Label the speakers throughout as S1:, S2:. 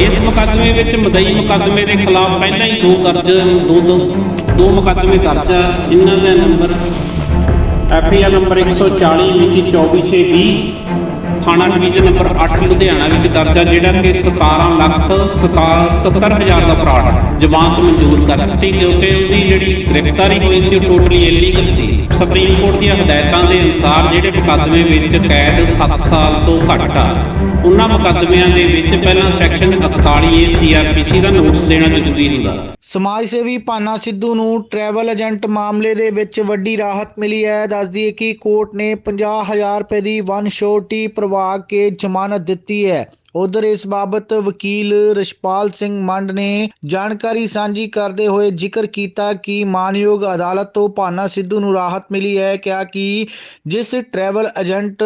S1: ਇਸ ਮੁਕੱਦਮੇ ਵਿੱਚ ਮਦਈ ਮੁਕੱਦਮੇ ਦੇ ਖਿਲਾਫ ਪਹਿਲਾਂ ਹੀ ਦੋ ਦਰਜ, ਦੋ ਦੋ ਦੋ ਮੁਕੱਦਮੇ ਦਰਜ ਆ। ਜਿਨ੍ਹਾਂ ਦਾ number F I R number 140 ਮਿਤੀ 2420 ਥਾਣਾ ਡਿਵੀਜ਼ਨ ਨੰਬਰ 8 ਲੁਧਿਆਣਾ ਵਿੱਚ ਦਰਜ ਆ ਜਿਹੜਾ ਕਿ 17 ਲੱਖ 77000 ਦਾ ਫਰਾਡ ਜ਼ਮਾਨਤ ਮਨਜ਼ੂਰ ਕਰ ਦਿੱਤੀ ਕਿਉਂਕਿ ਉਹਦੀ ਜਿਹੜੀ ਗ੍ਰਿਫਤਾਰੀ ਹੋਈ ਸੀ, ਉਹ ਟੋਟਲੀ ਇਲੀਗਲ ਸੀ। ਸੁਪਰੀਮ ਕੋਰਟ ਦੀਆਂ ਹਦਾਇਤਾਂ ਦੇ ਅਨੁਸਾਰ ਜਿਹੜੇ ਮੁਕੱਦਮੇ ਵਿੱਚ ਕੈਦ 7 ਸਾਲ ਤੋਂ ਘੱਟ ਆ, ਉਹਨਾਂ ਮੁਕੱਦਮਿਆਂ ਦੇ ਵਿੱਚ ਪਹਿਲਾਂ ਸੈਕਸ਼ਨ 41 ਏ ਸੀਆਰਪੀਸੀ ਦਾ ਨੋਟਿਸ ਦੇਣਾ ਜ਼ਰੂਰੀ ਹੁੰਦਾ।
S2: ਸਮਾਜ ਸੇਵੀ ਭਾਨਾ ਸਿੱਧੂ ਨੂੰ ਟਰੈਵਲ ਏਜੰਟ ਮਾਮਲੇ ਦੇ ਵਿੱਚ ਵੱਡੀ ਰਾਹਤ ਮਿਲੀ ਹੈ। ਦੱਸਦੀ ਹੈ ਕਿ ਕੋਰਟ ਨੇ 50000 ਰੁਪਏ ਦੀ ਵਨ ਸ਼ੋਰਟੀ ਪ੍ਰਵਾ ਕੇ ਜ਼ਮਾਨਤ ਦਿੱਤੀ ਹੈ। ਉਧਰ ਇਸ ਬਾਬਤ ਵਕੀਲ ਰਸ਼ਪਾਲ ਸਿੰਘ ਮੰਡ ਨੇ ਜਾਣਕਾਰੀ ਸਾਂਝੀ ਕਰਦੇ ਹੋਏ ਜ਼ਿਕਰ ਕੀਤਾ ਕਿ ਮਾਨਯੋਗ ਅਦਾਲਤ ਤੋਂ ਭਾਨਾ ਸਿੱਧੂ ਨੂੰ ਰਾਹਤ ਮਿਲੀ ਹੈ। ਕਿਹਾ ਕਿ ਜਿਸ ਟਰੈਵਲ ਏਜੰਟ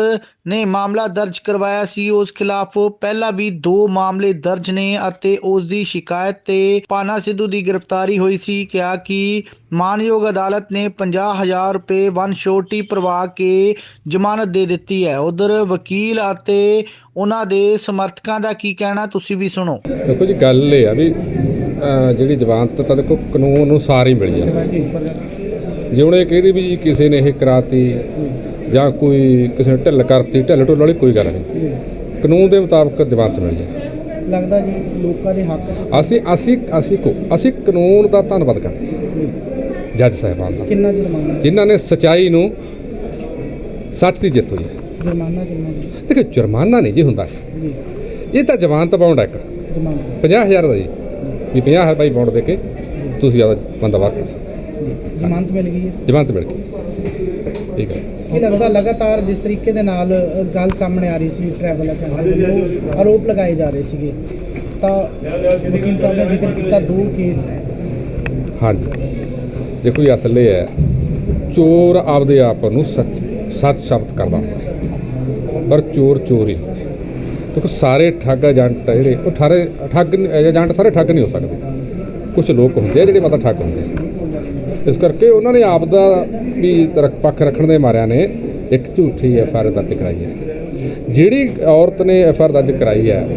S2: ਨੇ ਮਾਮਲਾ ਦਰਜ ਕਰਵਾਇਆ ਸੀ, ਉਸ ਖਿਲਾਫ ਪਹਿਲਾਂ ਵੀ ਦੋ ਮਾਮਲੇ ਦਰਜ ਨੇ ਅਤੇ ਉਸ ਦੀ ਸ਼ਿਕਾਇਤ ਤੇ ਭਾਨਾ ਸਿੱਧੂ ਦੀ ਗ੍ਰਿਫਤਾਰੀ ਹੋਈ ਸੀ। ਕਿਹਾ ਕਿ ਮਾਨਯੋਗ ਅਦਾਲਤ ਨੇ 50000 ਰੁਪਏ ਵਨ ਸ਼ੋਰਟੀ ਪ੍ਰਵਾ ਕੇ ਜ਼ਮਾਨਤ ਦੇ ਦਿੱਤੀ ਹੈ। ਉਧਰ ਵਕੀਲ ਅਤੇ ਉਹਨਾਂ ਦੇ ਸਮਰਥਕਾਂ ਦਾ ਕੀ ਕਹਿਣਾ ਤੁਸੀਂ ਵੀ ਸੁਣੋ।
S3: ਦੇਖੋ ਜੀ ਗੱਲ ਇਹ ਆ ਵੀ ਅਹ ਜਿਹੜੀ ਜ਼ਮਾਨਤ ਤਾਂ ਦੇਖੋ ਕਾਨੂੰਨ ਅਨੁਸਾਰ ਹੀ ਮਿਲੀ ਆ। ਜੇ ਹੁਣ ਇਹ ਕਹਿੰਦੀ ਵੀ ਜੀ ਕਿਸੇ ਨੇ ਇਹ ਕਰਾਤੀ ਜਾਂ ਕੋਈ ਕਿਸੇ ਨੇ ਢਿੱਲ ਕਰਤੀ ਢਿੱਲ ਢੁੱਲ ਵਾਲੀ ਕੋਈ ਗੱਲ ਨਹੀਂ। ਕਾਨੂੰਨ ਦੇ ਮੁਤਾਬਕ ਜ਼ਮਾਨਤ ਮਿਲ ਜਾਏ
S2: ਲੱਗਦਾ ਜੀ ਲੋਕਾਂ ਦੇ ਹੱਕ
S3: ਅਸੀਂ ਅਸੀਂ ਅਸੀਂ ਕੋ ਅਸੀਂ ਕਾਨੂੰਨ ਦਾ ਧੰਨਵਾਦ ਕਰਦੇ ਹਾਂ। ਜੱਜ ਸਾਹਿਬਾਨ ਦਾ।
S2: ਕਿੰਨਾ ਜੁਰਮਾਨਾ?
S3: ਜਿਨ੍ਹਾਂ ਨੇ ਸਚਾਈ ਨੂੰ ਸੱਚ ਦੀ ਜਿੱਤ ਹੋਈ ਹੈ।
S2: ਜੁਰਮਾਨਾ ਕਿੰਨਾ
S3: ਦੇਖੋ ਜੁਰਮਾਨਾ ਨਹੀਂ ਜੀ ਹੁੰਦਾ।
S2: ਜੀ।
S3: ਇਹ ਤਾਂ ਜ਼ਮਾਨਤ ਬਾਉਂਡ ਹੈ ਇੱਕ।
S2: ਜੁਰਮਾਨਾ।
S3: 50000 ਦਾ ਜੀ। ਵੀ 50000 ਰੁਪਏ ਬਾਉਂਡ ਦੇ ਕੇ ਤੁਸੀਂ ਆਪਦਾ ਬੰਦਾ ਬਾਹਰ ਕਰ ਸਕਦੇ।
S2: ਜ਼ਮਾਨਤ ਮਿਲ ਗਈ ਹੈ।
S3: ਜ਼ਮਾਨਤ ਮਿਲ ਗਈ। ਠੀਕ ਹੈ।
S4: ਇਹ ਲੱਗਦਾ ਲਗਾਤਾਰ ਜਿਸ ਤਰੀਕੇ ਦੇ ਨਾਲ ਗੱਲ ਸਾਹਮਣੇ ਆ ਰਹੀ ਸੀ ਟਰੈਵਲ ਵੱਲੋਂ ਆਰੋਪ ਲਗਾਏ ਜਾ ਰਹੇ ਸੀਗੇ। ਤਾਂ ਵਕੀਲ ਸਾਹਿਬ ਨੇ ਜ਼ਿਕਰ ਕੀਤਾ ਦੋ ਕੇਸ
S3: ਹਾਂਜੀ। ਦੇਖੋ ਇਹ ਅਸਲ ਇਹ ਹੈ ਚੋਰ ਆਪਦੇ ਆਪ ਨੂੰ ਸੱਚ ਸੱਚ ਸ਼ਬਦ ਕਰਦਾ ਹੁੰਦਾ। ਪਰ ਚੋਰ ਚੋਰ ਹੀ ਹੁੰਦੇ ਦੇਖੋ, ਸਾਰੇ ਠੱਗ ਏਜੰਟ ਆ ਜਿਹੜੇ, ਉਹ ਠਾਰੇ ਠੱਗ ਨੀ- ਏਜੰਟ ਸਾਰੇ ਠੱਗ ਨਹੀਂ ਹੋ ਸਕਦੇ। ਕੁਝ ਲੋਕ ਹੁੰਦੇ ਆ ਜਿਹੜੇ ਮਤਲਬ ਠੱਗ ਹੁੰਦੇ ਆ। ਇਸ ਕਰਕੇ ਉਹਨਾਂ ਨੇ ਆਪ ਦਾ ਵੀ ਪੱਖ ਰੱਖਣ ਦੇ ਮਾਰਿਆ ਨੇ ਇੱਕ ਝੂਠੀ ਐਫ ਆਰ ਦਰਜ ਕਰਾਈ ਹੈ। ਜਿਹੜੀ ਔਰਤ ਨੇ ਐਫ ਆਰ ਦਰਜ ਕਰਾਈ ਹੈ,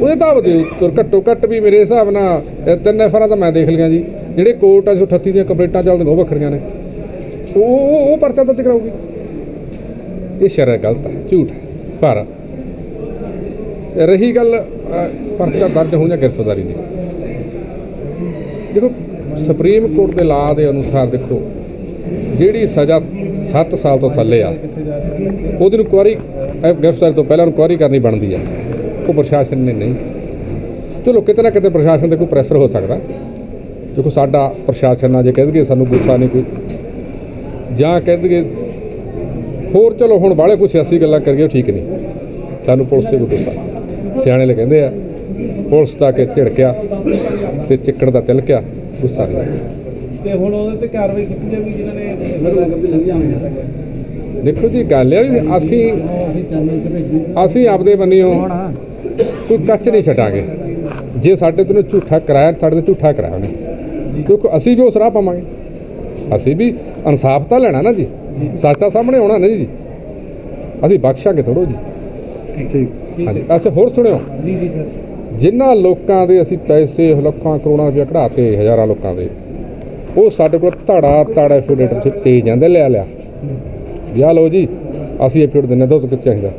S3: ਉਹਦੇ ਹਿਸਾਬ ਦੇ ਉੱਤਰ ਘੱਟੋ ਘੱਟ ਵੀ ਮੇਰੇ ਹਿਸਾਬ ਨਾਲ, ਇਹ ਤਿੰਨ ਐਫ ਆਰਾਂ ਤਾਂ ਮੈਂ ਦੇਖ ਲਿਆ ਜੀ। ਜਿਹੜੇ ਕੋਰਟ ਆ, ਜੋ 38 ਦੀਆਂ ਕੰਪਲੇਂਟਾਂ ਚੱਲਦੀਆਂ, ਉਹ ਵੱਖਰੀਆਂ ਨੇ। ਉਹ ਉਹ ਪਰਚਾ ਦਰਜ ਕਰਾਉਗੀ ਇਹ ਸ਼ਰਅ ਗਲਤ ਹੈ, ਝੂਠ ਹੈ। ਪਰ ਰਹੀ ਗੱਲ ਪਰਚਾ ਦਰਜ ਹੋਣ ਜਾਂ ਗ੍ਰਿਫਤਾਰੀ ਦੀ। ਦੇਖੋ ਸੁਪਰੀਮ ਕੋਰਟ ਦੇ ਲਾ ਦੇ ਅਨੁਸਾਰ ਦੇਖੋ, ਜਿਹੜੀ ਸਜ਼ਾ 7 ਸਾਲ ਤੋਂ ਥੱਲੇ ਆ, ਉਹਦੀ ਨੂੰ ਕੁਆਰੀ ਗ੍ਰਿਫਤਾਰੀ ਤੋਂ ਪਹਿਲਾਂ ਨੂੰ ਕਰਨੀ ਬਣਦੀ ਆ। ਉਹ ਪ੍ਰਸ਼ਾਸਨ ਨੇ ਨਹੀਂ ਕੀਤੀ। ਚਲੋ, ਕਿਤੇ ਨਾ ਕਿਤੇ ਪ੍ਰਸ਼ਾਸਨ ਤੇ ਕੋਈ ਪ੍ਰੈਸ਼ਰ ਹੋ ਸਕਦਾ। ਦੇਖੋ, ਸਾਡਾ ਪ੍ਰਸ਼ਾਸਨ ਆ, ਜੇ ਕਹਿ ਦਈਏ ਸਾਨੂੰ ਗੁੱਸਾ ਨਹੀਂ ਕੋਈ, ਜਾਂ ਕਹਿ ਦਈਏ ਹੋਰ ਚਲੋ ਹੁਣ ਬਾਹਲੇ ਕੁਛ ਸਿਆਸੀ ਗੱਲਾਂ ਕਰੀਏ ਉਹ ਠੀਕ ਨਹੀਂ। ਸਾਨੂੰ ਪੁਲਿਸ ਤੇ ਕੋਈ ਗੁੱਸਾ ਸਿਆਣੇ ਲੈ ਕਹਿੰਦੇ ਆ ਪੁਲਿਸ ਤਾਂ ਕਿ ਝਿੜਕਿਆ ਤੇ ਚਿੱਕੜ ਦਾ ਤਿਲਕਿਆ ਗੁੱਸਾ ਨਹੀਂ।
S4: ਤੇ ਹੁਣ ਉਹਦੇ ਤੇ ਕਾਰਵਾਈ ਕੀਤੀ ਜਾਊਗੀ ਜਿਨ੍ਹਾਂ ਨੇ
S3: ਦੇਖੋ ਜੀ ਗੱਲ ਇਹ ਵੀ ਅਸੀਂ ਅਸੀਂ ਆਪਦੇ ਬੰਨਿਓ ਕੋਈ ਕੱਚ ਨਹੀਂ ਛੱਡਾਂਗੇ। ਜੇ ਸਾਡੇ ਤੋਂ ਝੂਠਾ ਕਰਾਇਆ ਸਾਡੇ ਤੋਂ ਝੂਠਾ ਕਰਾਇਆ ਉਹਨੇ। ਕਿਉਂਕਿ ਅਸੀਂ ਵੀ ਉਸ ਰਾਹ ਪਾਵਾਂਗੇ। ਅਸੀਂ ਵੀ ਇਨਸਾਫ ਤਾਂ ਲੈਣਾ ਨਾ ਜੀ। ਸੱਚ ਤਾਂ ਸਾਹਮਣੇ ਆਉਣਾ ਨਾ ਜੀ। ਅਸੀਂ ਬਖਸ਼ਾਂਗੇ ਥੋੜੋ ਜੀ। ਹਾਂਜੀ ਅੱਛਾ ਹੋਰ ਸੁਣਿਓ।
S4: ਜੀ ਜੀ ਸਰ।
S3: ਜਿਨ੍ਹਾਂ ਲੋਕਾਂ ਦੇ ਅਸੀਂ ਪੈਸੇ ਲੱਖਾਂ ਕਰੋੜਾਂ ਰੁਪਏ ਕਢਾਤੇ ਹਜ਼ਾਰਾਂ ਲੋਕਾਂ ਦੇ ਉਹ ਸਾਡੇ ਕੋਲ ਧੜਾ ਧੜਾ ਐਫੀਡੇਟ ਸੇ ਤੇ ਜਾਂਦੇ ਲਿਆ ਲਿਆ। ਵਿਆਹ ਲਓ ਜੀ ਅਸੀਂ ਐਫੀਡੇਟ ਦਿੰਨੇ ਦੋ ਕਿੱਥੇ ਚਾਹੀਦਾ?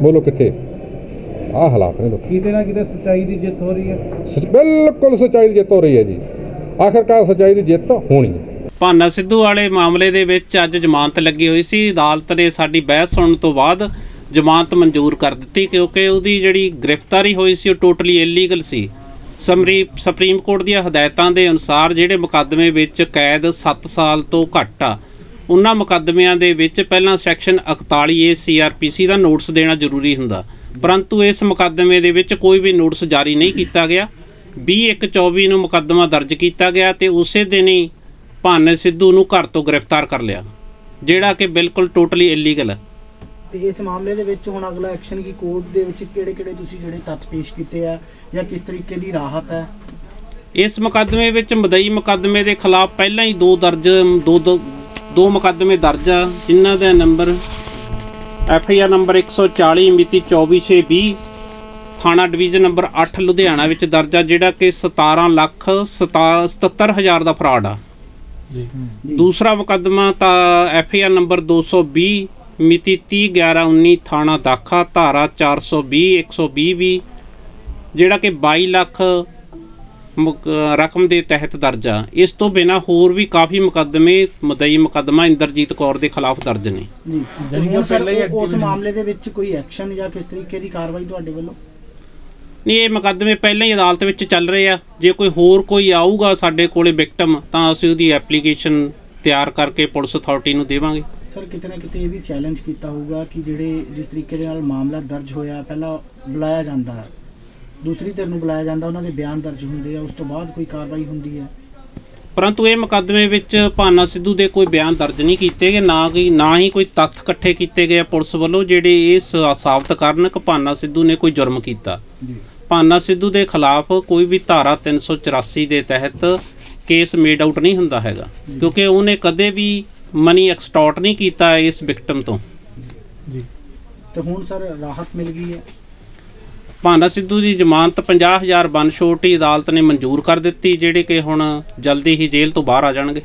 S3: ਬੋਲੋ ਕਿੱਥੇ? ਆਹ ਹਾਲਾਤ ਨੇ ਲੋਕ।
S4: ਕਿਤੇ ਨਾ ਕਿਤੇ ਸੱਚਾਈ ਦੀ ਜਿੱਤ ਹੋ ਰਹੀ ਹੈ।
S3: ਬਿਲਕੁਲ ਸੱਚਾਈ ਦੀ ਜਿੱਤ ਹੋ ਰਹੀ ਹੈ ਜੀ। ਆਖਰਕਾਰ ਸੱਚਾਈ ਦੀ ਜਿੱਤ ਹੋਣੀ ਹੈ।
S1: ਭਾਨਾ ਸਿੱਧੂ ਵਾਲੇ ਮਾਮਲੇ ਦੇ ਵਿੱਚ ਅੱਜ ਜ਼ਮਾਨਤ ਲੱਗੀ ਹੋਈ ਸੀ। ਅਦਾਲਤ ਨੇ ਸਾਡੀ ਬਹਿਸ ਸੁਣਨ ਤੋਂ ਬਾਅਦ ਜ਼ਮਾਨਤ ਮਨਜ਼ੂਰ ਕਰ ਦਿੱਤੀ ਕਿਉਂਕਿ ਉਹਦੀ ਜਿਹੜੀ ਗ੍ਰਿਫਤਾਰੀ ਹੋਈ ਸੀ, ਉਹ ਟੋਟਲੀ ਇਲੀਗਲ ਸੀ। ਸਮਰੀ ਸੁਪਰੀਮ ਕੋਰਟ ਦੀਆਂ ਹਦਾਇਤਾਂ ਦੇ ਅਨੁਸਾਰ ਜਿਹੜੇ ਮੁਕੱਦਮੇ ਵਿੱਚ ਕੈਦ 7 ਸਾਲ ਤੋਂ ਘੱਟ ਆ, ਉਹਨਾਂ ਮੁਕੱਦਮਿਆਂ ਦੇ ਵਿੱਚ ਪਹਿਲਾਂ ਸੈਕਸ਼ਨ 41 ਏ ਸੀਆਰਪੀਸੀ ਦਾ ਨੋਟਿਸ ਦੇਣਾ ਜ਼ਰੂਰੀ ਹੁੰਦਾ। ਪਰੰਤੂ ਇਸ ਮੁਕੱਦਮੇ ਦੇ ਵਿੱਚ ਕੋਈ ਵੀ ਨੋਟਿਸ ਜਾਰੀ ਨਹੀਂ ਕੀਤਾ ਗਿਆ। 2124 ਨੂੰ ਮੁਕੱਦਮਾ ਦਰਜ ਕੀਤਾ ਗਿਆ ਤੇ ਉਸੇ ਦਿਨ ਹੀ ਭਾਨੇ ਸਿੱਧੂ ਨੂੰ ਘਰ ਤੋਂ ਗ੍ਰਿਫਤਾਰ ਕਰ ਲਿਆ ਜਿਹੜਾ ਕਿ ਬਿਲਕੁਲ ਟੋਟਲੀ ਇਲੀਗਲ ਹੈ।
S4: ਤੇ ਇਸ ਮਾਮਲੇ ਦੇ ਵਿੱਚ ਹੁਣ ਅਗਲਾ ਐਕਸ਼ਨ ਕੀ ਕੋਰਟ ਦੇ ਵਿੱਚ ਕਿਹੜੇ ਕਿਹੜੇ ਤੁਸੀਂ ਜਿਹੜੇ ਤੱਥ ਪੇਸ਼ ਕੀਤੇ ਆ ਜਾਂ ਕਿਸ ਤਰੀਕੇ ਦੀ ਰਾਹਤ ਹੈ?
S1: ਇਸ ਮੁਕੱਦਮੇ ਵਿੱਚ ਮਦਈ ਮੁਕੱਦਮੇ ਦੇ ਖਿਲਾਫ ਪਹਿਲਾਂ ਹੀ ਦੋ ਦਰਜ ਦੋ ਦੋ ਦੋ ਮੁਕੱਦਮੇ ਦਰਜ ਆ। ਜਿਨ੍ਹਾਂ ਦਾ number F I R number 140 ਮਿਤੀ 2420 ਥਾਣਾ ਡਿਵੀਜ਼ਨ ਨੰਬਰ 8 ਲੁਧਿਆਣਾ ਵਿੱਚ ਦਰਜ ਆ ਜਿਹੜਾ ਕਿ 17 ਲੱਖ 77 ਹਜ਼ਾਰ ਦਾ ਫਰਾਡ ਆ। ਦੂਸਰਾ ਮੁਕੱਦਮਾ ਤਾਂ ਐਫ ਆਈ ਆਰ ਨੰਬਰ 220 ਮਿਤੀ 30 11 19 ਥਾਣਾ ਦਾਖਾ ਧਾਰਾ 420 120 ਵੀ ਜਿਹੜਾ ਕਿ 22 ਲੱਖ ਰਕਮ ਦੇ ਤਹਿਤ ਦਰਜ ਆ। ਇਸ ਤੋਂ ਬਿਨਾ ਹੋਰ ਵੀ ਕਾਫੀ ਮੁਕੱਦਮੇ ਮਦਈ ਮੁਕੱਦਮਾ ਇੰਦਰਜੀਤ ਕੌਰ ਦੇ ਖਿਲਾਫ ਦਰਜ ਨੇ।
S4: ਜੀ। ਉਸ ਮਾਮਲੇ ਦੇ ਵਿੱਚ ਕੋਈ ਐਕਸ਼ਨ ਜਾਂ ਕਿਸ ਤਰੀਕੇ ਦੀ ਕਾਰਵਾਈ ਤੁਹਾਡੇ ਵੱਲੋਂ?
S1: ਇਹ ਮੁਕੱਦਮੇ ਪਹਿਲਾਂ ਹੀ ਅਦਾਲਤ ਵਿੱਚ ਚੱਲ ਰਹੇ ਆ। ਜੇ ਕੋਈ ਹੋਰ ਕੋਈ ਆਊਗਾ ਸਾਡੇ ਕੋਲੇ ਵਿਕਟਮ ਤਾਂ ਅਸੀਂ ਉਹਦੀ ਐਪਲੀਕੇਸ਼ਨ ਤਿਆਰ ਕਰਕੇ ਪੁਲਿਸ ਅਥਾਰਟੀ ਨੂੰ ਦੇਵਾਂਗੇ।
S4: ਸਰ, ਕਿਤੇ ਨਾ ਕਿਤੇ ਇਹ ਵੀ ਚੈਲੰਜ ਕੀਤਾ ਹੋਊਗਾ ਕਿ ਜਿਹੜੇ ਜਿਸ ਤਰੀਕੇ ਦੇ ਨਾਲ ਮਾਮਲਾ ਦਰਜ ਹੋਇਆ, ਪਹਿਲਾਂ ਬੁਲਾਇਆ ਜਾਂਦਾ ਦੂਸਰੀ ਧਿਰ ਨੂੰ ਬੁਲਾਇਆ ਜਾਂਦਾ, ਉਹਨਾਂ ਦੇ ਬਿਆਨ ਦਰਜ ਹੁੰਦੇ ਆ, ਉਸ ਤੋਂ ਬਾਅਦ ਕੋਈ ਕਾਰਵਾਈ ਹੁੰਦੀ ਹੈ।
S1: ਪਰੰਤੂ ਇਹ ਮੁਕੱਦਮੇ ਵਿੱਚ ਭਾਨਾ ਸਿੱਧੂ ਦੇ ਕੋਈ ਬਿਆਨ ਦਰਜ ਨਹੀਂ ਕੀਤੇ ਗਏ ਨਾ ਕੋਈ ਨਾ ਹੀ ਕੋਈ ਤੱਥ ਇਕੱਠੇ ਕੀਤੇ ਗਏ ਪੁਲਿਸ ਵੱਲੋਂ ਜਿਹੜੇ ਇਹ ਸਾਬਤ ਕਰਨ ਕਿ ਭਾਨਾ ਸਿੱਧੂ ਨੇ ਕੋਈ ਜੁਰਮ ਕੀਤਾ।
S4: ਜੀ।
S1: ਭਾਨਾ ਸਿੱਧੂ ਦੇ ਖਿਲਾਫ ਕੋਈ ਵੀ ਧਾਰਾ 384 ਦੇ ਤਹਿਤ ਕੇਸ ਮੇਡ ਆਊਟ ਨਹੀਂ ਹੁੰਦਾ ਹੈਗਾ ਕਿਉਂਕਿ ਉਹਨੇ ਕਦੇ ਵੀ ਮਨੀ ਐਕਸਟੋਰਟ ਨਹੀਂ ਕੀਤਾ ਇਸ ਵਿਕਟਮ ਤੋਂ।
S4: ਤੇ ਹੁਣ ਸਰ ਰਾਹਤ ਮਿਲ ਗਈ ਹੈ?
S1: ਭਾਨਾ ਸਿੱਧੂ ਦੀ ਜ਼ਮਾਨਤ 50000 ਬਨ ਛੋਟੀ ਅਦਾਲਤ ਨੇ ਮਨਜ਼ੂਰ ਕਰ ਦਿੱਤੀ, ਜਿਹੜੇ ਕਿ ਹੁਣ ਜਲਦੀ ਹੀ ਜੇਲ੍ਹ ਤੋਂ ਬਾਹਰ ਆ ਜਾਣਗੇ।